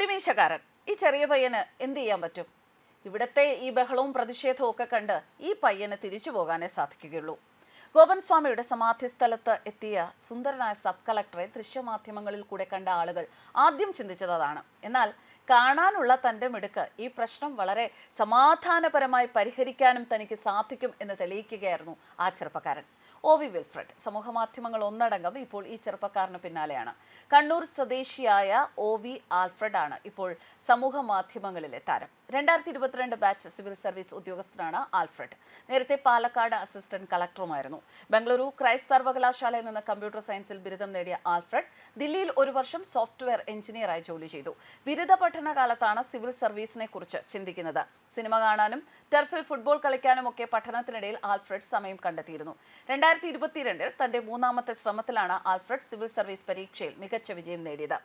പൊടിമീശക്കാരൻ ഈ ചെറിയ പയ്യന് എന്ത് ചെയ്യാൻ പറ്റും? ഇവിടത്തെ ഈ ബഹളവും പ്രതിഷേധവും ഒക്കെ കണ്ട് ഈ പയ്യന് തിരിച്ചു പോകാനേ സാധിക്കുകയുള്ളൂ. ഗോപൻ സ്വാമിയുടെ സമാധി സ്ഥലത്ത് എത്തിയ സുന്ദരനായ സബ് കളക്ടറെ ദൃശ്യമാധ്യമങ്ങളിൽ കൂടെ കണ്ട ആളുകൾ ആദ്യം ചിന്തിച്ചത് അതാണ്. എന്നാൽ കാണാനുള്ള തന്റെ മിടുക്ക്. ഈ പ്രശ്നം വളരെ സമാധാനപരമായി പരിഹരിക്കാനും തനിക്ക് സാധിക്കും എന്ന് തെളിയിക്കുകയായിരുന്നു ആ ചെറുപ്പക്കാരൻ. ഒ വി വിൽഫ്രഡ് സമൂഹ മാധ്യമങ്ങൾ ഒന്നടങ്കം ഇപ്പോൾ ഈ ചെറുപ്പക്കാരന് പിന്നാലെയാണ്. കണ്ണൂർ സ്വദേശിയായ ഒ വി ആൽഫ്രഡ് ആണ് ഇപ്പോൾ സമൂഹ മാധ്യമങ്ങളിലെ താരം. രണ്ടായിരത്തി ഇരുപത്തിരണ്ട് ബാച്ച് സിവിൽ സർവീസ് ഉദ്യോഗസ്ഥനാണ് ആൽഫ്രഡ്. നേരത്തെ പാലക്കാട് അസിസ്റ്റന്റ് കളക്ടറുമായിരുന്നു. ബംഗളൂരു ക്രൈസ്റ്റ് സർവകലാശാലയിൽ നിന്ന് കമ്പ്യൂട്ടർ സയൻസിൽ ബിരുദം നേടിയ ആൽഫ്രഡ് ദില്ലിയിൽ ഒരു വർഷം സോഫ്റ്റ്വെയർ എഞ്ചിനീയറായി ജോലി ചെയ്തു. ബിരുദ പഠനകാലത്താണ് സിവിൽ സർവീസിനെ കുറിച്ച് ചിന്തിക്കുന്നത്. സിനിമ കാണാനും ടെർഫിൽ ഫുട്ബോൾ കളിക്കാനും ഒക്കെ പഠനത്തിനിടയിൽ ആൽഫ്രഡ് സമയം കണ്ടെത്തിയിരുന്നു. രണ്ടായിരത്തി ഇരുപത്തിരണ്ടിൽ തന്റെ മൂന്നാമത്തെ ശ്രമത്തിലാണ് ആൽഫ്രഡ് സിവിൽ സർവീസ് പരീക്ഷയിൽ മികച്ച വിജയം നേടിയത്.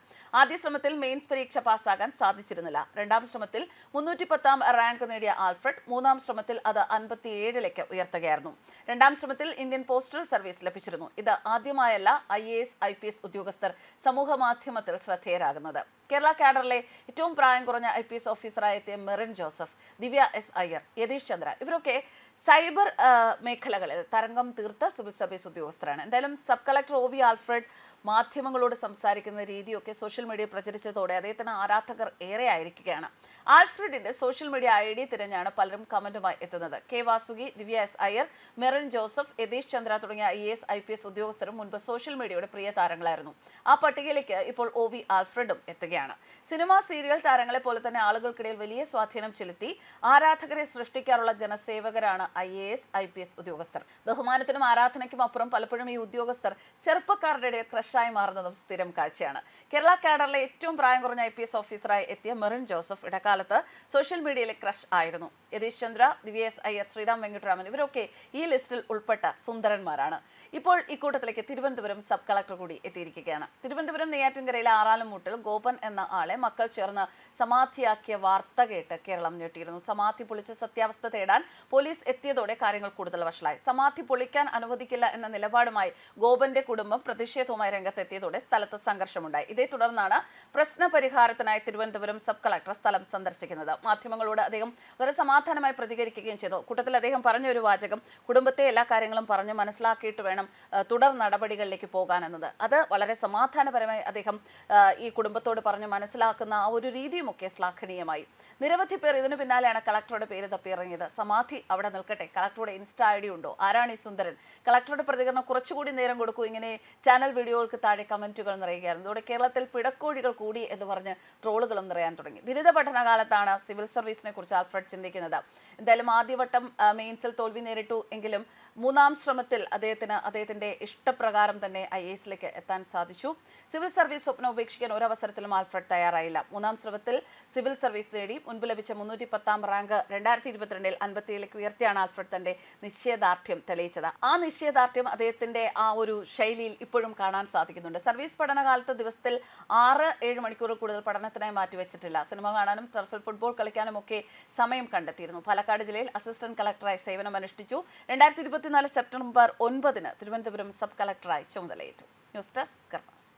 ആദ്യ ശ്രമത്തിൽ മെയിൻസ് പരീക്ഷ പാസ്സാകാൻ സാധിച്ചിരുന്നില്ല. രണ്ടാം ശ്രമത്തിൽ മുന്നൂറ്റി പത്താം റാങ്ക് നേടിയ ആൽഫ്രഡ് മൂന്നാം ശ്രമത്തിൽ അത് അൻപത്തിയേഴിലേക്ക് ഉയർത്തുകയായിരുന്നു. രണ്ടാം ശ്രമത്തിൽ ഇന്ത്യൻ പോസ്റ്റൽ സർവീസ് ലഭിച്ചിരുന്നു. ഇത് ആദ്യമായല്ല I A S I P S ഉദ്യോഗസ്ഥർ സമൂഹ മാധ്യമത്തിൽ ശ്രദ്ധേയരാകുന്നത്. കേരള കാഡറിലെ ഏറ്റവും പ്രായം കുറഞ്ഞ ഐ പി എസ് ഓഫീസറായി എത്തിയ മെറിൻ ജോസഫ് ദിവ്യ എസ് അയ്യർ യതീഷ് ചന്ദ്ര ഇവരൊക്കെ സൈബർ മേഖലകളിൽ തരംഗം തീർത്ത സിവിൽ സർവീസ് ഉദ്യോഗസ്ഥരാണ്. എന്തായാലും sub collector O V Alfred മാധ്യമങ്ങളോട് സംസാരിക്കുന്ന രീതിയൊക്കെ സോഷ്യൽ മീഡിയ പ്രചരിച്ചതോടെ അദ്ദേഹത്തിന് ആരാധകർ ഏറെ ആയിരിക്കുകയാണ്. ആൽഫ്രഡിന്റെ സോഷ്യൽ മീഡിയ ഐ ഡി തിരഞ്ഞാണ് പലരും കമന്റുമായി എത്തുന്നത്. K Vasuki Divya S Iyer Merin Joseph Yatish Chandra തുടങ്ങിയ I S I P S ഉദ്യോഗസ്ഥരും മുൻപ് സോഷ്യൽ മീഡിയയുടെ പ്രിയ താരങ്ങളായിരുന്നു. ആ പട്ടികയിലേക്ക് ഇപ്പോൾ ഒ വി ആൽഫ്രഡും എത്തുകയാണ്. സിനിമ സീരിയൽ താരങ്ങളെ പോലെ തന്നെ ആളുകൾക്കിടയിൽ വലിയ സ്വാധീനം ചെലുത്തി ആരാധകരെ സൃഷ്ടിക്കാറുള്ള ജനസേവകരാണ് I A S I P S ഉദ്യോഗസ്ഥർ. ബഹുമാനത്തിനും ആരാധനയ്ക്കും അപ്പുറം പലപ്പോഴും ഈ ഉദ്യോഗസ്ഥർ ചെറുപ്പക്കാരുടെ ഇടയിൽ ക്രഷായി മാറുന്നതും സ്ഥിരം കാഴ്ചയാണ്. കേരള കാഡറിലെ ഏറ്റവും പ്രായം കുറഞ്ഞ ഐ പി എസ് ഓഫീസറായി എത്തിയ മെറിൻ ജോസഫ് ഇടക്കാലത്ത് സോഷ്യൽ മീഡിയയിലെ ക്രഷ് ആയിരുന്നു. യതീഷ് ചന്ദ്ര ദിവ്യ എസ് അയ്യർ ശ്രീറാം വെങ്കിട്ടരാമൻ ഇവരൊക്കെ ഈ ലിസ്റ്റിൽ ഉൾപ്പെട്ട സുന്ദരന്മാരാണ്. ഇപ്പോൾ ഇക്കൂട്ടത്തിലേക്ക് തിരുവനന്തപുരം സബ് കളക്ടർ കൂടി എത്തിയിരിക്കുകയാണ്. തിരുവനന്തപുരം നെയ്യാറ്റിൻകരയിലെ ആറാലുംമൂട്ടിൽ ഗോപൻ എന്ന ആളെ മക്കൾ ചേർന്ന് സമാധിയാക്കിയ വാർത്ത കേട്ട് കേരളം ഞെട്ടിയിരുന്നു. സമാധി പൊളിച്ച സത്യാവസ്ഥ തേടാൻ പോലീസ് എത്തിയതോടെ കാര്യങ്ങൾ കൂടുതൽ വഷളായി. സമാധി പൊളിക്കാൻ അനുവദിക്കില്ല എന്ന നിലപാടുമായി ഗോപന്റെ കുടുംബം പ്രതിഷേധവുമായി രംഗത്തെത്തിയതോടെ സ്ഥലത്ത് സംഘർഷമുണ്ടായി. ഇതേ തുടർന്നാണ് പ്രശ്ന പരിഹാരത്തിനായി തിരുവനന്തപുരം സബ് കളക്ടർ സ്ഥലം സന്ദർശിക്കുന്നത്. മാധ്യമങ്ങളോട് അദ്ദേഹം വളരെ സമാധാനമായി പ്രതികരിക്കുകയും ചെയ്തു. കൂട്ടത്തിൽ അദ്ദേഹം പറഞ്ഞ ഒരു വാചകം കുടുംബത്തെ എല്ലാ കാര്യങ്ങളും പറഞ്ഞ് മനസ്സിലാക്കിയിട്ട് വേണം തുടർ നടപടികളിലേക്ക് പോകാനെന്നത്. അത് വളരെ സമാധാനപരമായി അദ്ദേഹം ഈ കുടുംബത്തോട് പറഞ്ഞ് മനസ്സിലാക്കുന്ന ആ ഒരു രീതിയുമൊക്കെ ശ്ലാഘനീയമായി. നിരവധി പേർ ഇതിനു പിന്നാലെയാണ് കളക്ടറുടെ പേര് തപ്പിയിറങ്ങിയത്. സമാധി അവിടെ നിൽക്കട്ടെ. കളക്ടറുടെ ഇൻസ്റ്റാ ഐ ഡി ഉണ്ടോ? ആരാണ് ഈ സുന്ദരൻ? കളക്ടറുടെ പ്രതികരണം കുറച്ചുകൂടി നേരം കൊടുക്കൂ. ഇങ്ങനെ ചാനൽ വീഡിയോകൾക്ക് താഴെ കമന്റുകൾ നിറയുകയായിരുന്നു. ഇതോടെ കേരളത്തിൽ പിടക്കോഴികൾ കൂടി എന്ന് പറഞ്ഞ് ട്രോളുകളും നിറയാൻ തുടങ്ങി. ബിരുദ പഠനകാലത്താണ് സിവിൽ സർവീസിനെ കുറിച്ച് ആൽഫ്രഡ് ചിന്തിക്കുന്നത്. എന്തായാലും ആദ്യവട്ടം മെയിൻസിൽ തോൽവി നേരിട്ടു. എങ്കിലും മൂന്നാം ശ്രമത്തിൽ അദ്ദേഹത്തിന് അദ്ദേഹത്തിന്റെ ഇഷ്ടപ്രകാരം തന്നെ ഐ എസിലേക്ക് എത്താൻ സാധിച്ചു. സിവിൽ സർവീസ് സ്വപ്നം ഉപേക്ഷിക്കാൻ ഒരവസരത്തിലും ആൽഫ്രഡ് തയ്യാറായില്ല. മൂന്നാം ശ്രമത്തിൽ സിവിൽ സർവീസ് നേടി മുൻപ് ലഭിച്ച മുന്നൂറ്റി പത്താം റാങ്ക് രണ്ടായിരത്തി ഇരുപത്തിരണ്ടിൽ അൻപത്തിയേഴിലേക്ക് ഉയർത്തിയാണ് ആൽഫ്രഡ് തന്റെ നിശ്ചയദാർഢ്യം തെളിയിച്ചത്. ആ നിശ്ചയദാർഢ്യം അദ്ദേഹത്തിന്റെ ആ ഒരു ശൈലിയിൽ ഇപ്പോഴും കാണാൻ സാധിക്കുന്നുണ്ട്. സർവീസ് പഠനകാലത്ത് ദിവസത്തിൽ ആറ് ഏഴ് മണിക്കൂർ കൂടുതൽ പഠനത്തിനായി മാറ്റിവെച്ചിട്ടില്ല. സിനിമ കാണാനും ടർഫിൽ ഫുട്ബോൾ കളിക്കാനും ഒക്കെ സമയം കണ്ടെത്തിയിരുന്നു. പാലക്കാട് ജില്ലയിൽ അസിസ്റ്റന്റ് കളക്ടറായി സേവനം അനുഷ്ഠിച്ചു. രണ്ടായിരത്തി ഇരുപത്തിനാല് സെപ്റ്റംബർ ഒൻപതിന് തിരുവനന്തപുരം സബ് കളക്ടറായി ചുമതലയേറ്റു. News desk karmas.